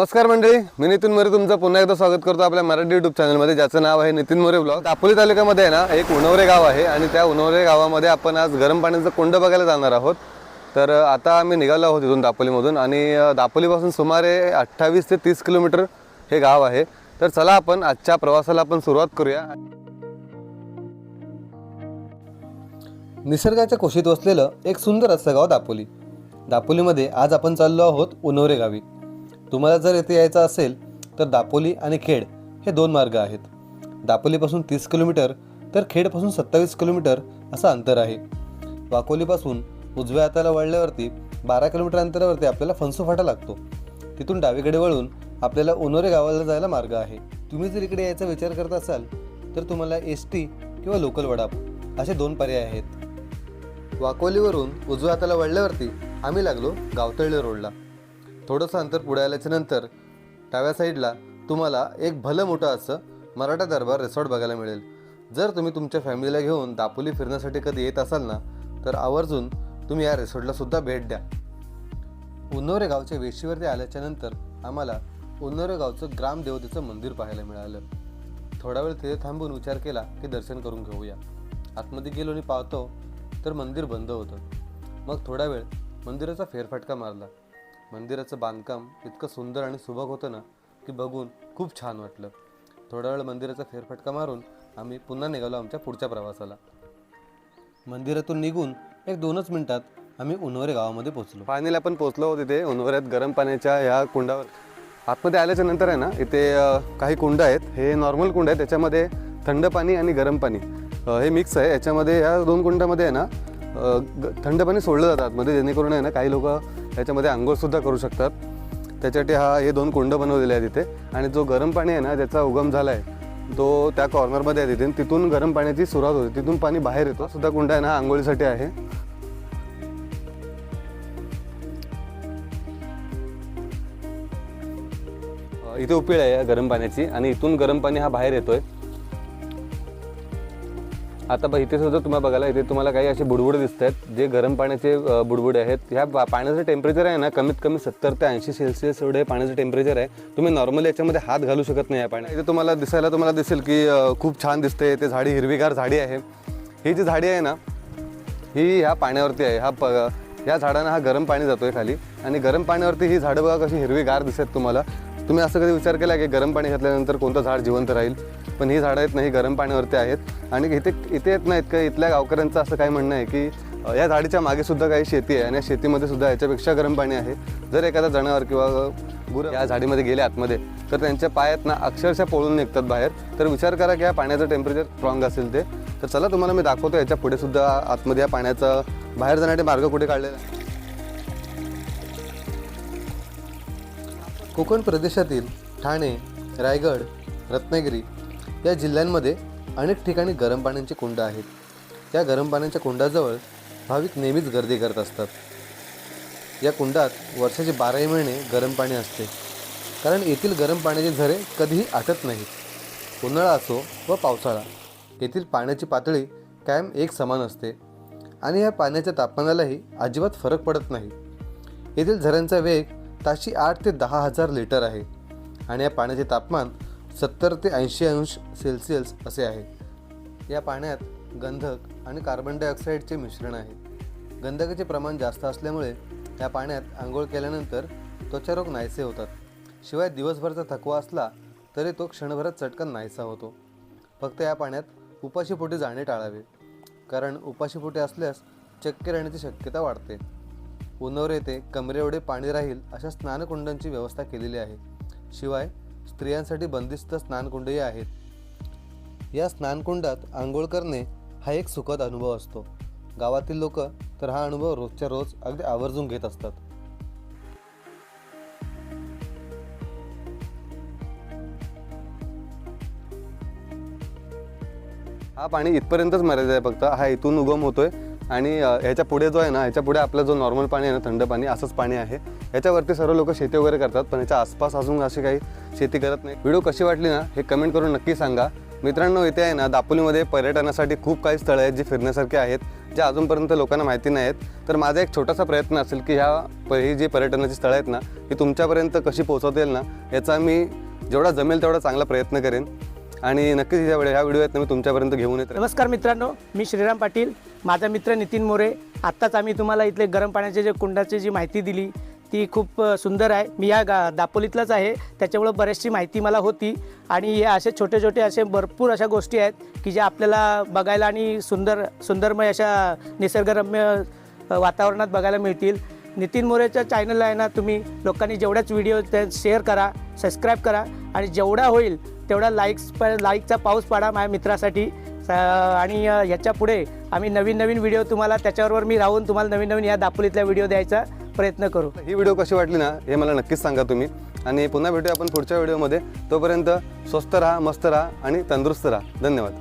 नमस्कार मंडळी मी नितीन मोरे तुमचं पुन्हा एकदा स्वागत करतो आपल्या मराठी युट्यूब चॅनलमध्ये ज्याचं नाव आहे नितीन मोरे ब्लॉग दापोली तालुक्यामध्ये आहे ना एक उनवरे गाव आहे आणि त्या उणवरे गावामध्ये आपण आज गरम पाण्याचं कुंड बघायला जाणार आहोत. तर आता आम्ही निघालो आहोत इथून दापोलीमधून आणि दापोलीपासून सुमारे अठ्ठावीस ते तीस किलोमीटर हे गाव आहे. तर चला आपण आजच्या प्रवासाला आपण सुरुवात करूया. निसर्गाच्या कुशीत वसलेलं एक सुंदर असं गाव दापोली. दापोलीमध्ये आज आपण चाललो आहोत उनवरे गावी. तुम्हाला जर येथे यायचं असेल तर दापोली आणि खेड हे दोन मार्ग आहेत. दापोलीपासून तीस किलोमीटर तर खेडपासून सत्तावीस किलोमीटर असं अंतर आहे. वाकोलीपासून उजव्या हाताला वळल्यावरती बारा किलोमीटर अंतरावरती आपल्याला फणसू फाटा लागतो. तिथून डावीकडे वळून आपल्याला उनोरे गावाला जायला मार्ग आहे. तुम्ही जर इकडे यायचा विचार करत असाल तर तुम्हाला एस टी किंवा लोकल वडाप असे दोन पर्याय आहेत. वाकोलीवरून उजव्या हाताला वळल्यावरती आम्ही लागलो गावतळले रोडला. थोडंसं अंतर पुढे आल्याच्यानंतर डाव्या साईडला तुम्हाला एक भलं मोठं असं मराठा दरबार रिसॉर्ट बघायला मिळेल. जर तुम्ही तुमच्या फॅमिलीला घेऊन दापोली फिरण्यासाठी कधी येत असाल ना तर आवर्जून तुम्ही या रिसॉर्टलासुद्धा भेट द्या. उन्नोरे गावच्या वेशीवरती आल्याच्यानंतर आम्हाला उन्नोरे गावचं ग्रामदेवतेचं मंदिर पाहायला मिळालं. थोडा वेळ तिथे थांबून विचार केला की दर्शन करून घेऊया. आतमध्ये गेलो आणि पाहतो तर मंदिर बंद होतं. मग थोडा वेळ मंदिराचा फेरफटका मारला. मंदिराचं बांधकाम इतकं सुंदर आणि सुबक होतं ना की बघून खूप छान वाटलं. थोडा वेळ मंदिराचा फेरफटका मारून आम्ही पुन्हा निघालो आमच्या पुढच्या प्रवासाला. मंदिरातून निघून एक दोनच मिनिटात आम्ही उन्वरे गावामध्ये पोहोचलो. फायनली आपण पोहोचलो तिथे उन्वऱ्यात गरम पाण्याच्या ह्या कुंडावर. आतमध्ये आल्याच्यानंतर आहे ना इथे काही कुंड आहेत. हे नॉर्मल कुंड आहे त्याच्यामध्ये थंड पाणी आणि गरम पाणी. हे मिक्स आहे. याच्यामध्ये ह्या दोन कुंडामध्ये आहे ना थंड पाणी सोडलं जातं आतमध्ये जेणेकरून आहे ना काही लोक त्याच्यामध्ये आंघोळसुद्धा करू शकतात. त्याच्यासाठी हा हे दोन कुंड बनवलेले आहेत तिथे आणि जो गरम पाणी आहे ना त्याचा उगम झाला आहे तो त्या कॉर्नरमध्ये आहे तिथे. तिथून गरम पाण्याची सुरुवात होते. तिथून पाणी बाहेर येतो. सुद्धा कुंड आहे ना आंघोळीसाठी आहे. इथे उपीळ आहे गरम पाण्याची. आणि इथून गरम पाणी हा बाहेर येतोय. आता बघ इथे सुद्धा तुम्हाला बघायला इथे तुम्हाला काही असे बुडबुड दिसत आहेत जे गरम पाण्याचे बुडबुडे आहेत ह्या पाण्याचं टेम्परेचर आहे ना कमीत कमी सत्तर ते ऐंशी सेल्सिअस एवढे पाण्याचं टेम्परेचर आहे. तुम्ही नॉर्मली याच्यामध्ये हात घालू शकत नाही या पाण्यात. इथे तुम्हाला दिसायला तुम्हाला दिसेल की खूप छान दिसते ते झाडी हिरवीगार झाडी आहे. ही जी झाडी आहे ना ही ह्या पाण्यावरती आहे. हा प ह्या झाडांना हा गरम पाणी जातो आहे खाली. आणि गरम पाण्यावरती ही झाडं बघा कशी हिरवीगार दिसत तुम्हाला. तुम्ही असं कधी विचार केला की गरम पाणी घातल्यानंतर कोणतं झाड जिवंत राहील? पण ही झाडं आहेत ना ही गरम पाण्यावरती आहेत. आणि इथे इथे येत नाहीत का? इथल्या गावकऱ्यांचं असं काय म्हणणं आहे की या झाडीच्या मागे सुद्धा काही शेती आहे आणि या शेतीमध्ये सुद्धा याच्यापेक्षा गरम पाणी आहे. जर एखादा जनावर किंवा गुरं या झाडीमध्ये गेले आतमध्ये तर त्यांच्या पायात ना अक्षरशः पळून निघतात बाहेर. तर विचार करा की या पाण्याचं टेम्परेचर स्ट्रॉंग असेल ते. तर चला तुम्हाला मी दाखवतो. याच्यापुढे सुद्धा आतमध्ये या पाण्याचा बाहेर जाण्यासाठी मार्ग कुठे काढलेला आहे कोकण प्रदेशातील ठाणे रायगड रत्नागिरी या जिल्ह्यांमध्ये अनेक ठिकाणी गरम पाण्याचे कुंड आहेत. या गरम पाण्याच्या कुंडाजवळ भाविक नेहमीच गर्दी करत असतात. या कुंडात वर्षाचे बाराही महिने गरम पाणी असते. कारण येथील गरम पाण्याचे झरे कधीही आटत नाहीत. उन्हाळा असो व पावसाळा येथील पाण्याची पातळी कायम एक समान असते आणि या पाण्याच्या तापमानालाही अजिबात फरक पडत नाही. येथील झऱ्यांचा वेग ताशी आठ ते दहा हजार लिटर आहे. आणि या पाण्याचे तापमान सत्तर ते ऐंशी अंश सेल्सिअस असे आहे. या पाण्यात गंधक आणि कार्बन डायऑक्साईडचे मिश्रण आहे. गंधकाचे प्रमाण जास्त असल्यामुळे या पाण्यात आंघोळ केल्यानंतर त्वचारोग नाहीसे होतात. शिवाय दिवसभरचा थकवा असला तरी तो क्षणभरात चटकन नाहीसा होतो. फक्त या पाण्यात उपाशीपोटी जाणे टाळावे. कारण उपाशीपोटी असल्यास चक्कर येण्याची शक्यता वाढते. उन्नवर येथे कमरेएवढे पाणी राहील अशा स्नानकुंडांची व्यवस्था केलेली आहे. शिवाय स्त्रियांसाठी बंदिस्त स्नानकुंडही आहेत. या स्नानकुंडात आंघोळ करणे हा एक सुखद अनुभव असतो. गावातील लोक तर हा अनुभव रोजच्या रोज अगदी आवर्जून घेत असतात. हा पाणी इथपर्यंतच मर्यादा आहे फक्त. हा इथून उगम होतोय. आणि ह्याच्या पुढे जो आहे ना ह्याच्या पुढे आपला जो नॉर्मल पाणी आहे ना थंड पाणी असंच पाणी आहे. ह्याच्यावरती सर्व लोक शेती वगैरे करतात पण ह्याच्या आसपास अजून अशी काही शेती करत नाही. व्हिडिओ कशी वाटली ना हे कमेंट करून नक्की सांगा. मित्रांनो इथे आहे ना दापोलीमध्ये पर्यटनासाठी खूप काही स्थळं आहेत जी फिरण्यासारखी आहेत ज्या अजूनपर्यंत लोकांना माहिती नाही आहेत तर माझा एक छोटासा प्रयत्न असेल की ह्या प ही जी पर्यटनाची स्थळं आहेत ना ही तुमच्यापर्यंत कशी पोहोचवता येईल ना याचा मी जेवढा जमेल तेवढा चांगला प्रयत्न करेन. आणि नक्कीच ह्या व्हिडिओ ह्या व्हिडिओ आहेत ना मी तुमच्यापर्यंत घेऊन येत नमस्कार मित्रांनो मी श्रीराम पाटील. माझा मित्र नितीन मोरे आत्ताच आम्ही तुम्हाला इथले गरम पाण्याचे जे कुंडाची जी माहिती दिली ती खूप सुंदर आहे. मी या गा दापोलीतलाच आहे. त्याच्यामुळं बरेचशी माहिती मला होती आणि हे असे छोटे छोटे असे भरपूर अशा गोष्टी आहेत की ज्या आपल्याला बघायला आणि सुंदर सुंदरमय अशा निसर्गरम्य वातावरणात बघायला मिळतील. नितीन मोरेच्या चॅनलला आहे ना तुम्ही लोकांनी जेवढ्याच व्हिडिओ त्या शेअर करा सबस्क्राईब करा आणि जेवढा होईल तेवढा लाईक्स प लाईकचा पाऊस पाडा माझ्या मित्रासाठी. आणि ह्याच्या पुढे आम्ही नवीन नवीन व्हिडिओ तुम्हाला त्याच्याबरोबर मी राहून तुम्हाला नवीन नवीन या दापोलीतल्या व्हिडिओ द्यायचा प्रयत्न करू. ही व्हिडिओ कशी वाटली ना हे मला नक्कीच सांगा तुम्ही. आणि पुन्हा भेटूया आपण पुढच्या व्हिडिओमध्ये तोपर्यंत स्वस्त राहा मस्त राहा आणि तंदुरुस्त राहा. धन्यवाद.